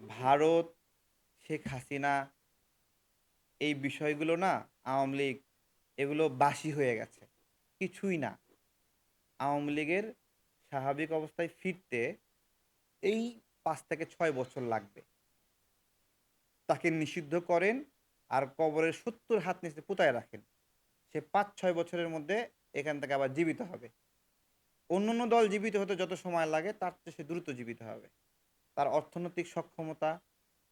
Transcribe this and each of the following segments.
ভারত, শেখ হাসিনা এই বিষয়গুলো না আওয়ামী লীগ এগুলো বাসি হয়ে গেছে। কিছুই না। আওয়ামী লীগের স্বাভাবিক অবস্থায় ফিরতে এই পাঁচ থেকে ছয় বছর লাগবে। তাকে নিষিদ্ধ করেন আর কবরের সত্তর হাত নিচে পুতায় রাখেন। সে পাঁচ, ছয় বছরের মধ্যে এখান থেকে আবার জীবিত হবে। অন্য অন্য দল জীবিত হতে যত সময় লাগে, তার চেয়ে সে দ্রুত জীবিত হবে। তার অর্থনৈতিক সক্ষমতা,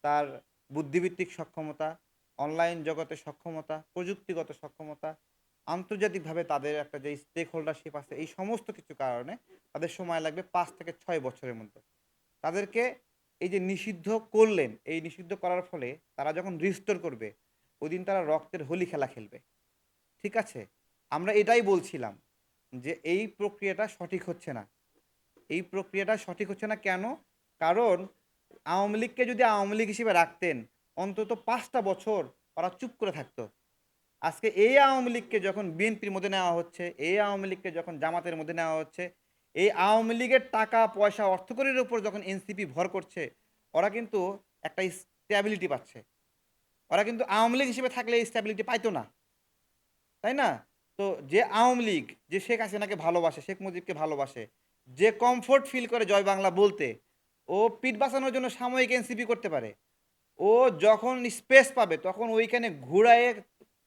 তার বুদ্ধিভিত্তিক সক্ষমতা, অনলাইন জগতের সক্ষমতা, প্রযুক্তিগত সক্ষমতা, আন্তর্জাতিকভাবে তাদের একটা যে স্টেক হোল্ডারশিপ আছে, এই সমস্ত কিছু কারণে তাদের সময় লাগবে পাঁচ থেকে ছয় বছরের মধ্যে। তাদেরকে এই যে নিষিদ্ধ করলেন, এই নিষিদ্ধ করার ফলে তারা যখন রিস্টোর করবে ওই দিন তারা রক্তের হোলি খেলা খেলবে। ঠিক আছে? আমরা এটাই বলছিলাম যে এই প্রক্রিয়াটা সঠিক হচ্ছে না। এই প্রক্রিয়াটা সঠিক হচ্ছে না কেন? কারণ আওয়ামী লীগকে যদি আওয়ামী লীগ হিসেবে রাখতেন, অন্তত পাঁচটা বছর ওরা চুপ করে থাকতো। আজকে এই আওয়ামী লীগকে যখন বিএনপির মধ্যে নেওয়া হচ্ছে, এই আওয়ামী লীগকে যখন জামাতের মধ্যে নেওয়া হচ্ছে, এই আওয়ামী লীগের টাকা, পয়সা, অর্থকরীর উপর যখন এনসিপি ভর করছে, ওরা কিন্তু একটা স্ট্যাবিলিটি পাচ্ছে। ওরা কিন্তু আওয়ামী লীগ হিসেবে থাকলে এই স্ট্যাবিলিটি পাইতো না। তাই না? তো যে আওয়ামী লীগ, যে শেখ হাসিনাকে ভালোবাসে, শেখ মুজিবকে ভালোবাসে, যে কমফোর্ট ফিল করে জয় বাংলা বলতে ও পিঠ বাঁচানোর জন্য সাময়িক এনসিপি করতে পারে। ও যখন স্পেস পাবে, তখন ওইখানে ঘুরায়ে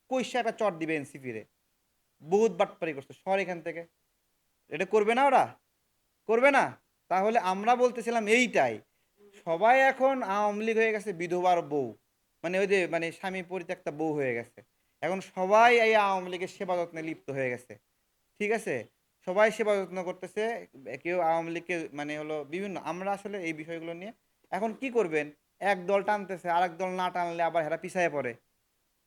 কইসা একটা চট দিবে এনসিপিরে বহুত বাটপারি করছে, সর এখান থেকে। এটা করবে না ওরা? করবে না? তাহলে আমরা বলতেছিলাম এইটাই। সবাই এখন আওয়ামী লীগ হয়ে গেছে, বিধবার বউ। মানে ওই যে মানে স্বামী পরিত্যক্তা বউ হয়ে গেছে। এখন সবাই এই আওয়ামী লীগের সেবা যত্নে লিপ্ত হয়ে গেছে। ঠিক আছে? সবাই সেবা যত্ন করতেছে, কেউ আওয়ামী লীগকে মানে হলো বিভিন্ন, আমরা আসলে এই বিষয়গুলো নিয়ে এখন কি করবেন? এক দল টানতেছে আর এক দল না টানলে আবার হেরা পিছায় পড়ে।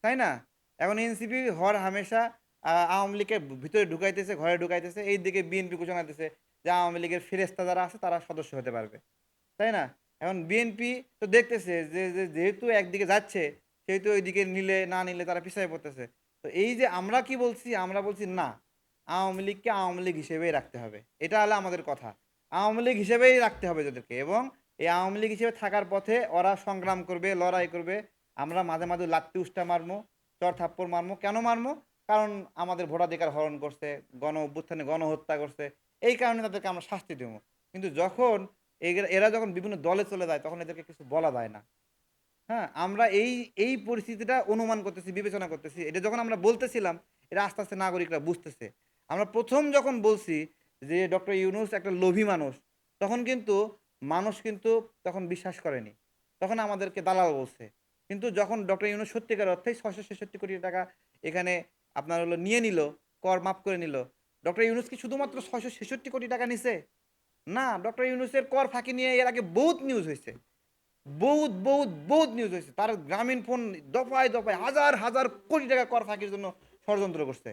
তাই না? এখন এনসিপি হর হামেশা আওয়ামী লীগের ভিতরে ঢুকাইতেছে, ঘরে ঢুকাইতেছে এই দিকে বিএনপি ঘোষণা দিতেছে যে আওয়ামী লীগের ফেরেস্তা যারা আছে তারা সদস্য হতে পারবে। তাই না? এখন বিএনপি তো দেখতেছে যে, যে- যেহেতু একদিকে যাচ্ছে, সেহেতু ওইদিকে নিলে না নিলে তারা পিছিয়ে পড়তেছে। তো এই যে আমরা কি বলছি, আমরা বলছি না। আওয়ামী লীগকে আওয়ামী লীগ হিসেবেই রাখতে হবে। এটা হলো আমাদের কথা। আওয়ামী লীগ হিসেবেই রাখতে হবে তাদেরকে এবং এই আওয়ামী লীগ হিসেবে থাকার পথে ওরা সংগ্রাম করবে, লড়াই করবে। আমরা মাঝে মাঝে লাত্তি উষ্টা মারমো, চর থাপ্পড় মারমো। কেন মারমো? কারণ আমাদের ভোটাধিকার হরণ করছে, গণ অভ্যুত্থানে গণহত্যা করছে। এই কারণে তাদেরকে আমরা শাস্তি দেবো। কিন্তু যখন এরা- যখন বিভিন্ন দলে চলে যায়, তখন এদেরকে কিছু বলা যায় না। হ্যাঁ আমরা এই এই পরিস্থিতিটা অনুমান করতেছি, বিবেচনা করতেছি। এটা যখন আমরা বলতেছিলাম, এটা আস্তে আস্তে নাগরিকরা বুঝতেছে। আমরা প্রথম যখন বলছি যে ডক্টর ইউনুস একটা লোভী মানুষ, তখন কিন্তু মানুষ কিন্তু তখন বিশ্বাস করেনি। তখন আমাদেরকে দালাল বলছে। কিন্তু যখন ডক্টর ইউনুস সত্যিকার অর্থে ছয়শো ছেষট্টি কোটি টাকা এখানে আপনার হলো নিয়ে নিল, কর মাফ করে নিল, ডক্টর ইউনুস কি শুধুমাত্র ছয়শো ছেষট্টি কোটি টাকা নিছে? না, ডক্টর ইউনুসের কর ফাঁকি নিয়ে এর আগে বহুত নিউজ হয়েছে। বহুত বহুত বহুত নিউজ হয়েছে। তার গ্রামীণ ফোন দফায় দফায় হাজার হাজার কোটি টাকা কর ফাঁকির জন্য ষড়যন্ত্র করছে।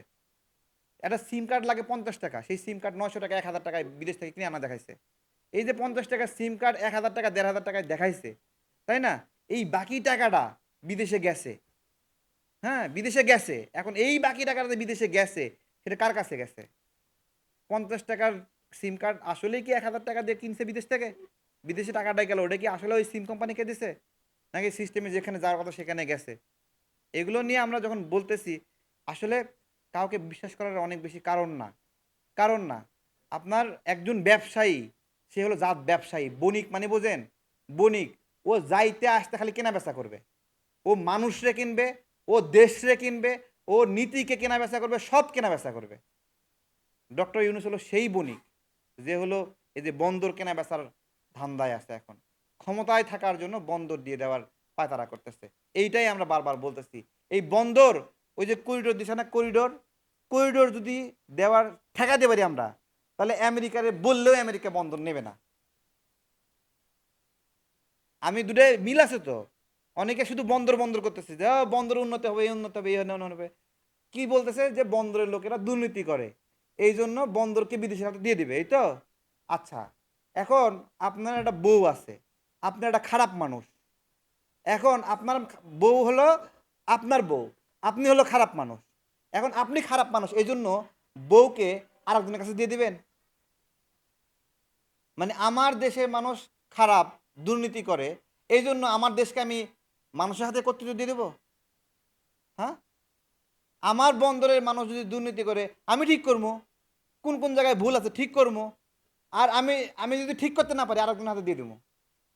একটা সিম কার্ড লাগে পঞ্চাশ টাকা, সেই সিম কার্ড নশো টাকা, এক হাজার টাকায় বিদেশ থেকে কিনে আনা দেখাইছে। এই যে পঞ্চাশ টাকা সিম কার্ড এক হাজার টাকা, দেড় হাজার টাকায় দেখাইছে, তাই না? এই বাকি টাকাটা বিদেশে গেছে। হ্যাঁ বিদেশে গেছে। এখন এই বাকি টাকাটা বিদেশে গেছে, সেটা কার কাছে গেছে? পঞ্চাশ টাকার সিম কার্ড আসলেই কি এক হাজার টাকা দিয়ে কিনছে বিদেশ থেকে? বিদেশে টাকাটা গেল, ওটা কি আসলে ওই সিম কোম্পানিকে দিছে? নাকি সিস্টেমে যেখানে যাওয়ার কথা সেখানে গেছে? এগুলো নিয়ে আমরা যখন বলতেছি, আসলে কাউকে বিশ্বাস করার অনেক বেশি কারণ না। কারণ না, আপনার একজন ব্যবসায়ী, সে হলো জাত ব্যবসায়ী, বণিক মানে বোঝেন? বণিক, ও যাইতে আসতে খালি কেনা বেচা করবে। ও মানুষরে কিনবে, ও দেশরে কিনবে, ও নীতিকে কেনা বেচা করবে, সব কেনা বেচা করবে। ডক্টর ইউনুস হলো সেই বণিক, যে হলো এই যে বন্দর কেনা বেচার ধান্দায় আছে এখন। ক্ষমতায় থাকার জন্য বন্দর দিয়ে দেওয়ার পায়তারা করতেছে। এইটাই আমরা বারবার বলতেছি। এই বন্দর ওই যে করিডোর দিছে না করিডোর করিডোর যদি দেওয়ার ঠেকাতে পারি আমরা তাহলে আমেরিকারে বললেও আমেরিকা বন্দর নেবে না। আমি দুটো মিল আছে তো। অনেকে শুধু বন্দর বন্দর করতেছে যে "আহ, বন্দর উন্নত হবে এই উন্নত হবে এই উন্নতি হবে। কি বলতেছে? যে বন্দরের লোকেরা দুর্নীতি করে। এই জন্য বন্দরকে বিদেশের হাতে দিয়ে দিবে এই তো? আচ্ছা এখন আপনার একটা বউ আছে আপনার একটা খারাপ মানুষ। এখন আপনার বউ হলো আপনার বউ। আপনি হলো খারাপ মানুষ। এখন আপনি খারাপ মানুষ এই জন্য বউকে আরেকজনের কাছে দিয়ে দিবেন। মানে আমার দেশের মানুষ খারাপ, দুর্নীতি করে এই জন্য আমার দেশকে আমি মানুষের হাতে কর্তৃত্ব দিয়ে দেবো? হ্যাঁ? আমার বন্দরের মানুষ যদি দুর্নীতি করে, আমি ঠিক করব? কোন কোন জায়গায় ভুল আছে ঠিক করব? আর আমি আমি যদি ঠিক করতে না পারি আরেকজন হাতে দিয়ে দেবো।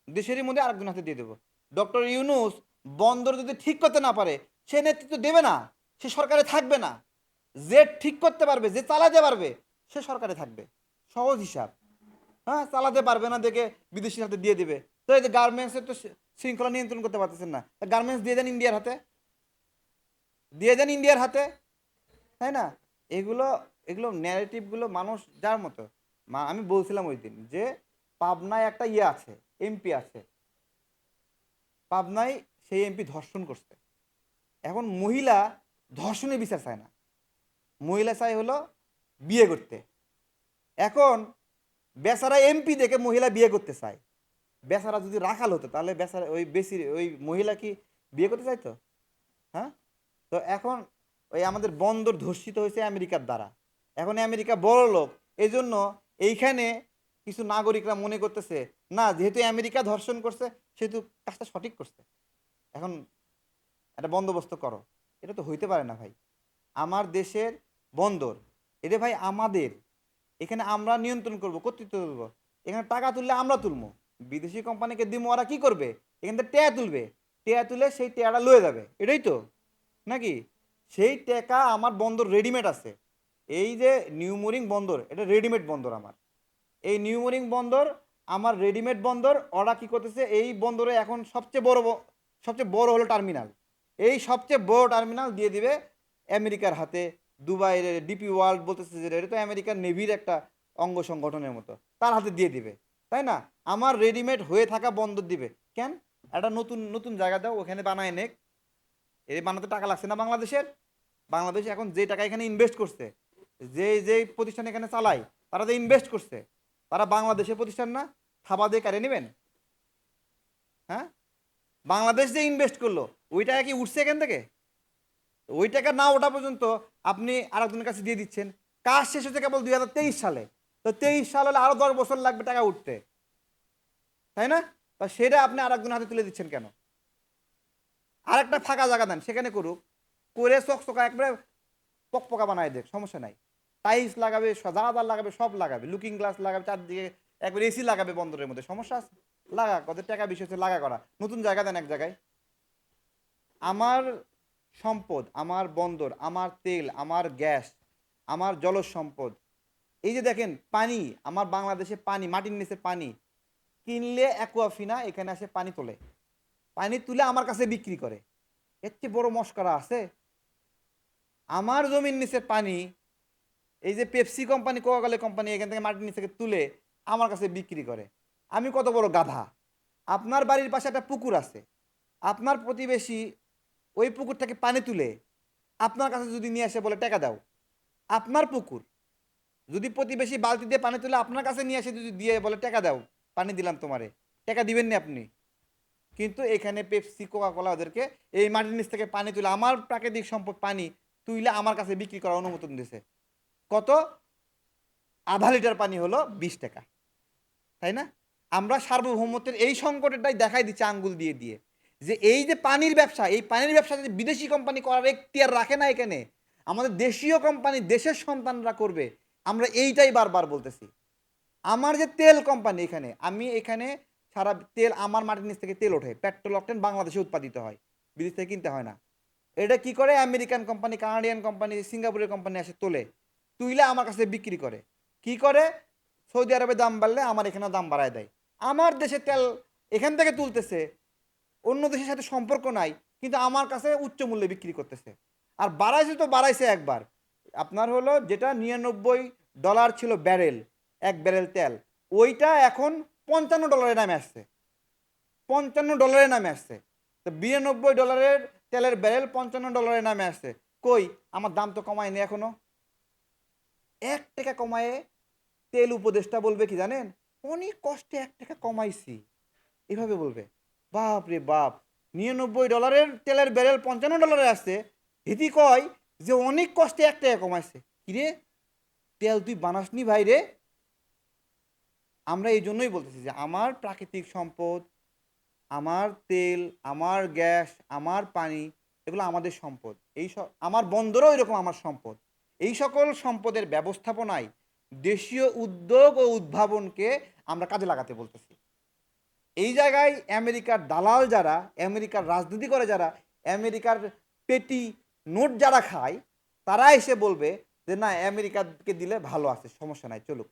দেশেরই মধ্যে আরেকজন হাতে দিয়ে দেবো। ডক্টর ইউনুস বন্দর যদি ঠিক করতে না পারে সে নেতৃত্ব দেবে না, সে সরকারে থাকবে না। যে ঠিক করতে পারবে, যে চালাতে পারবে, সে সরকারে থাকবে। সহজ হিসাব। হ্যাঁ চালাতে পারবে না দেখে বিদেশির হাতে দিয়ে দিবে। তো এই যে গার্মেন্টসের তো শৃঙ্খলা নিয়ন্ত্রণ করতে পারতেছেন না। গার্মেন্টস দিয়ে দেন ইন্ডিয়ার হাতে। দিয়ে দেন ইন্ডিয়ার হাতে। তাই না? এগুলো এগুলো ন্যারেটিভগুলো মানুষ যার মতো। মা, আমি বলছিলাম ওই দিন যে পাবনায় একটা ইয়ে আছে এমপি আছে। পাবনায় সেই এমপি ধর্ষণ করছে। এখন মহিলা ধর্ষণের বিচার চায় না। মহিলা চাই হলো বিয়ে করতে। এখন বেচারা এমপি দেখে মহিলা বিয়ে করতে চায়। বেচারা যদি রাখাল হতো, তাহলে বেচারা ওই বেশি, ওই মহিলা কি বিয়ে করতে চাইতো? হ্যাঁ? তো এখন ওই আমাদের বন্দর ধর্ষিত হয়েছে আমেরিকার দ্বারা। এখন আমেরিকা বড় লোক এই জন্য এইখানে কিছু নাগরিকরা মনে করতেছে, না, যেহেতু আমেরিকা ধর্ষণ করছে, সেহেতু কাজটা সঠিক করছে। এখন একটা বন্দোবস্ত করো। এটা তো হইতে পারে না ভাই। আমার দেশের বন্দর এটা ভাই আমাদের, এখানে আমরা নিয়ন্ত্রণ করব, কর্তৃত্ব দেবো। এখানে টাকা তুললে আমরা তুলবো। বিদেশি কোম্পানিকে দিব, ওরা কি করবে? এখান থেকে টেয়া তুলবে। টেয়া তুলে সেই টেয়াটা লয়ে যাবে। এটাই তো, নাকি? সেই টেকা আমার বন্দর রেডিমেড আছে। এই যে নিউমোরিং বন্দর, এটা রেডিমেড বন্দর আমার। এই নিউমোরিং বন্দর, আমার রেডিমেড বন্দর, ওরা কি করতেছে? এই বন্দরে এখন সবচেয়ে বড় সবচেয়ে বড় হলো টার্মিনাল এই সবচেয়ে বড় টার্মিনাল দিয়ে দিবে আমেরিকার হাতে। দুবাইয়ের ডিপি ওয়ার্ল্ড বলতেছে যে এটা তো আমেরিকার নেভির একটা অঙ্গ সংগঠনের মতো। তার হাতে দিয়ে দিবে, তাই না? আমার রেডিমেড হয়ে থাকা বন্দর দিবে। কেন? একটা নতুন নতুন জায়গা দাও, ওখানে বানায় নেক। এই বানাতে টাকা লাগছে না বাংলাদেশের? বাংলাদেশ এখন যে টাকা এখানে ইনভেস্ট করছে যে যে প্রতিষ্ঠান এখানে চালায়, তারা যে ইনভেস্ট করছে, তারা বাংলাদেশের প্রতিষ্ঠান না? থাবা দিয়ে কারে নেবেন? হ্যাঁ? বাংলাদেশ যে ইনভেস্ট করল, ওই টাকা কি উঠছে এখান থেকে? ওই টাকা না ওঠা পর্যন্ত আপনি আরেকজনের কাছে দিয়ে দিচ্ছেন। কাজ শেষ হচ্ছে কেবল দুই হাজার তেইশ সালে। তো তেইশ সাল হলে আরও দশ বছর লাগবে টাকা উঠতে। তাই না? তা সেটা আপনি আরেকজনের হাতে তুলে দিচ্ছেন কেন? আরেকটা ফাঁকা জায়গা দেন, সেখানে করুক। করে চকচকা একবারে পকপকা বানায় দেখ, সমস্যা নাই। টাইলস লাগাবে যা লাগাবে সব লাগাবে। লুকিং গ্লাস লাগাবে, চারদিকে একবার এসি লাগাবে বন্দরের মধ্যে, সমস্যা আছে। লাগা কত টাকা বিষয় হচ্ছে লাগা করা। নতুন জায়গা দেন এক জায়গায়। আমার সম্পদ, আমার বন্দর, আমার তেল, আমার গ্যাস, আমার জলজ সম্পদ এই যে দেখেন পানি, আমার বাংলাদেশে পানি, মাটির নিচে পানি, কিনলে অ্যাকুয়াফিনা, এখানে আসে পানি তোলে। পানি তুলে আমার কাছে বিক্রি করে। এর চেয়ে বড় মস্করা আছে। আমার জমির নিচে পানি, এই যে পেপসি কোম্পানি, কোকাকলে কোম্পানি, এখান থেকে মাটির নিচ তুলে আমার কাছে বিক্রি করে। আমি কত বড় গাধা। আপনার বাড়ির পাশে একটা পুকুর আছে। আপনার প্রতিবেশী ওই পুকুর থেকে পানি তুলে আপনার কাছে যদি নিয়ে আসে বলে টাকা দাও। আপনার পুকুর। যদি প্রতিবেশী বালতি দিয়ে পানি তুলে আপনার কাছে নিয়ে আসে যদি দিয়ে বলে টাকা দাও, পানি দিলাম তোমারে। টাকা দিবেন না আপনি। কিন্তু এখানে পেপসি কোকা ওদেরকে এই মাটির নিচ থেকে পানি তুলে আমার প্রাকৃতিক সম্পদ পানি তুইলে আমার কাছে বিক্রি করার অনুমোদন দিয়েছে কত? আধা লিটার পানি হলো বিশ টাকা। তাই না? আমরা সার্বভৌমত্বের এই সংকটটাই দেখাই দিচ্ছি আঙ্গুল দিয়ে দিয়ে। যে এই যে পানির ব্যবসা, এই পানির ব্যবসা যদি বিদেশি কোম্পানি করার এখতিয়ার রাখে না এখানে, আমাদের দেশীয় কোম্পানি দেশের সন্তানরা করবে। আমরা এইটাই বারবার বলতেছি। আমার যে তেল কোম্পানি এখানে, আমি এখানে সারা তেল আমার মাটির নিচ থেকে তেল ওঠে পেট্রোল অকটেন বাংলাদেশে উৎপাদিত হয়, বিদেশ থেকে কিনতে হয় না। এটা কি করে? আমেরিকান কোম্পানি, কানাডিয়ান কোম্পানি, সিঙ্গাপুরের কোম্পানি আসে তোলে, তুইলে আমার কাছে বিক্রি করে। কি করে? সৌদি আরবে দাম বাড়লে আমার এখানে দাম বাড়ায় দেয়। আমার দেশে তেল এখান থেকে তুলতেছে, অন্য দেশের সাথে সম্পর্ক নাই, কিন্তু আমার কাছে উচ্চ মূল্যে বিক্রি করতেছে। আর বাড়াইছে তো বাড়াইছে একবার। আপনার হলো যেটা নিরানব্বই ডলার ছিল ব্যারেল এক ব্যারেল তেল, ওইটা এখন পঞ্চান্ন ডলারে নামে আসছে। পঞ্চান্ন ডলারে নামে আসছে। তো বিরানব্বই ডলারের তেলের ব্যারেল পঞ্চান্ন ডলারে নামে আসছে। কই, আমার দাম তো কমায়নি এখনও। এক টাকা কমায়ে তেল উপদেষ্টা বলবে কি জানেন? অনেক কষ্টে এক টাকা কমাইছি। এভাবে বলবে, বাপ রে বাপ, নিরানব্বই ডলারের তেলের ব্যারেল পঞ্চান্ন ডলারে আসছে। হিতি কয় যে অনেক কষ্টে এক টাকা কমাইছে। কিরে, তেল তুই বানাসনি ভাই রে? আমরা এই জন্যই বলতেছি যে আমার প্রাকৃতিক সম্পদ, আমার তেল, আমার গ্যাস, আমার পানি, এগুলো আমাদের সম্পদ। এই আমার বন্দরও এরকম আমার সম্পদ। এই সকল সম্পদের ব্যবস্থাপনায় দেশীয় উদ্যোগ ও উদ্ভাবনকে আমরা কাজে লাগাতে বলতেছি। এই জায়গায় আমেরিকার দালাল যারা, আমেরিকার রাজনীতি করে যারা, আমেরিকার পেটি নোট যারা খায়, তারা এসে বলবে যে, না, আমেরিকাকে দিলে ভালো আছে, সমস্যা নাই, চলুক।